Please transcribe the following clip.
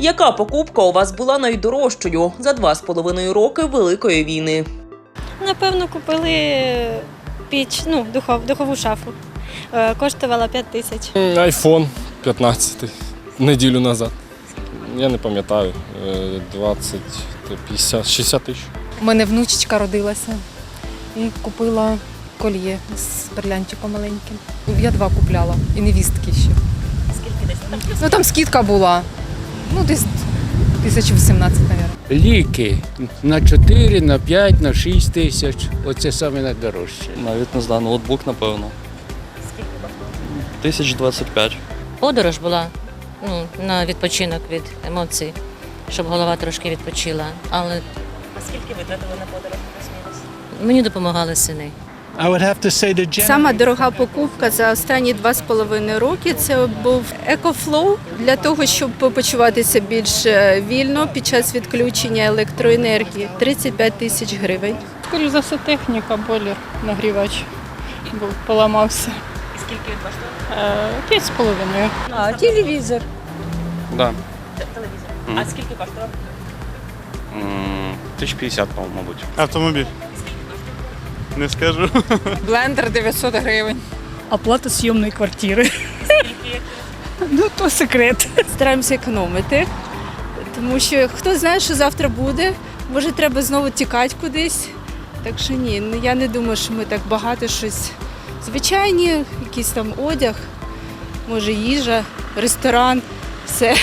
Яка покупка у вас була найдорожчою за два з половиною роки великої війни? Напевно, купили піч, ну, духов, духову шафу. Е, Коштувала 5 тисяч. Айфон 15 неділю назад. Я не пам'ятаю, е, 20, 50, 60 тисяч. У мене внучечка родилася і купила кольє з бриллянтиком маленьким. Я два купляла і невістки ще. Скільки десь? Ну там скидка була. Ну, десь 1018, мабуть. Ліки на 4, на 5, на 6 тисяч. Оце саме найдорожче. Навіть не знаю, ноутбук, напевно. Тисяч 25. Подорож була ну, на відпочинок від емоцій, щоб голова трошки відпочила. Але А скільки витратили на подорож мені допомагали сини. Сама дорога покупка за останні два з половиною роки це був екофлоу для того, щоб почуватися більш е, вільно під час відключення електроенергії. 35 тисяч гривень. Скоріше за все, техніка, бойлер, нагрівач був, поламався. І скільки коштує? Е, П'ять з половиною. А телевізор. Да. Телевізор. А скільки коштував? Тисяч 50, по-моєму, мабуть. Автомобіль. Не скажу. Блендер 900 гривень. Оплата зйомної квартири. Ну, то секрет. Стараємося економити, тому що хто знає, що завтра буде. Може, треба знову тікати кудись. Так що ні, ну, я не думаю, що ми так багато щось. Звичайні, якийсь там одяг, може їжа, ресторан, все.